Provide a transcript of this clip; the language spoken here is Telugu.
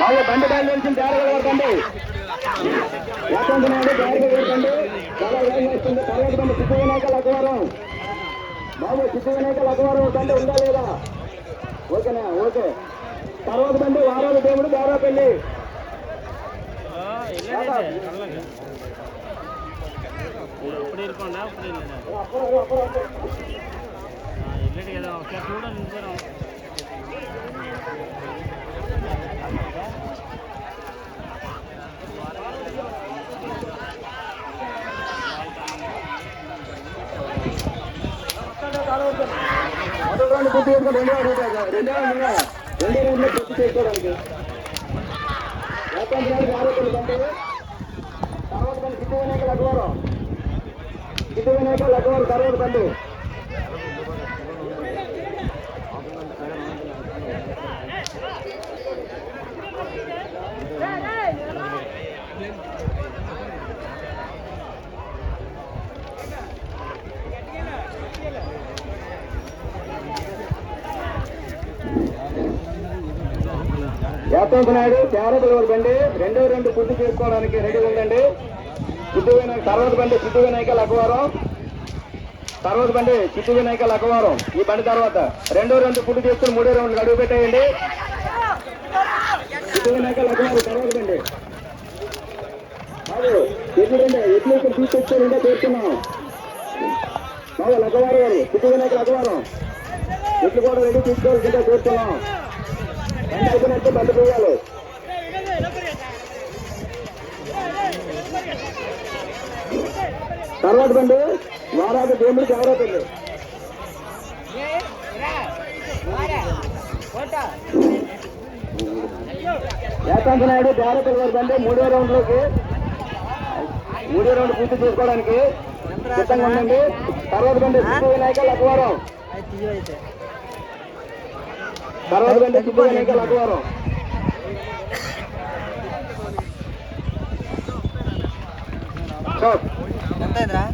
బాబు బండి బయలు నుంచి జాగ్రత్త పడకండి లేకుంటున్నాడు జాగ్రత్త పడకండి చాలా వేగం వస్తుంది. తర్వాత బండి సిద్ధ వినాయక లక్కవరం బాబు సిద్ధ వినాయక లక్కవరం బండి ఉందా లేదా? ఓకేనా? ఓకే. తర్వాత బండి వారాల దేవుడు దేవరాపల్లి పెళ్ళి అప్పుడు ఇరుకోండి అప్పుడు వెళ్ళాడు కదా ఒకసారి చూడండి మొదటి పూర్తి చేసుకొని రెండో రెండో రెండో పూర్తి చేసుకోవడానికి తర్వాత బండి వినాయక లగ్గవరం తర్వాత యాత్రంత నాయుడు తేరపల్లి బండి రెండో రెండు పూర్తి చేసుకోవడానికి రెడీ ఉందండి చిత్తూ వినాయక తర్వాత బండి సిద్ధు వినాయక లక్కవారం. తర్వాత బండి సిద్ధు వినాయక లక్కవారం. ఈ బండి తర్వాత రెండో రెండు పూర్తి చేసుకుని మూడో రెండు అడుగు పెట్టేయండి. చిత్తూ వినాయక లక్కవారం తర్వాత బండి. బాబు ఎట్లు ఇక్కడ తీసుకొచ్చారంటే చేస్తున్నాం బాబు లక్కవారం గారు చిత్తూ వినాయక లక్కవారం. ఎట్లు కూడా రెడీ తీసుకోవాల్సిందే కోరుతున్నాం. బండి అయిపోయినట్టు తర్వాత బండి వారాది దేవుడికి ఎవరో ఏకాంత నాయుడు దేవరపల్లి వారి బండి మూడో రౌండ్లోకి మూడో రౌండ్ పూర్తి చేసుకోవడానికి సిద్ధంగా ఉండండి తర్వాత బండి సిద్ధు వినాయక లక్వారం తర్వాత సిద్ధు వినాయక లక్వారం స్టాప్ ఎంత అయిందిరా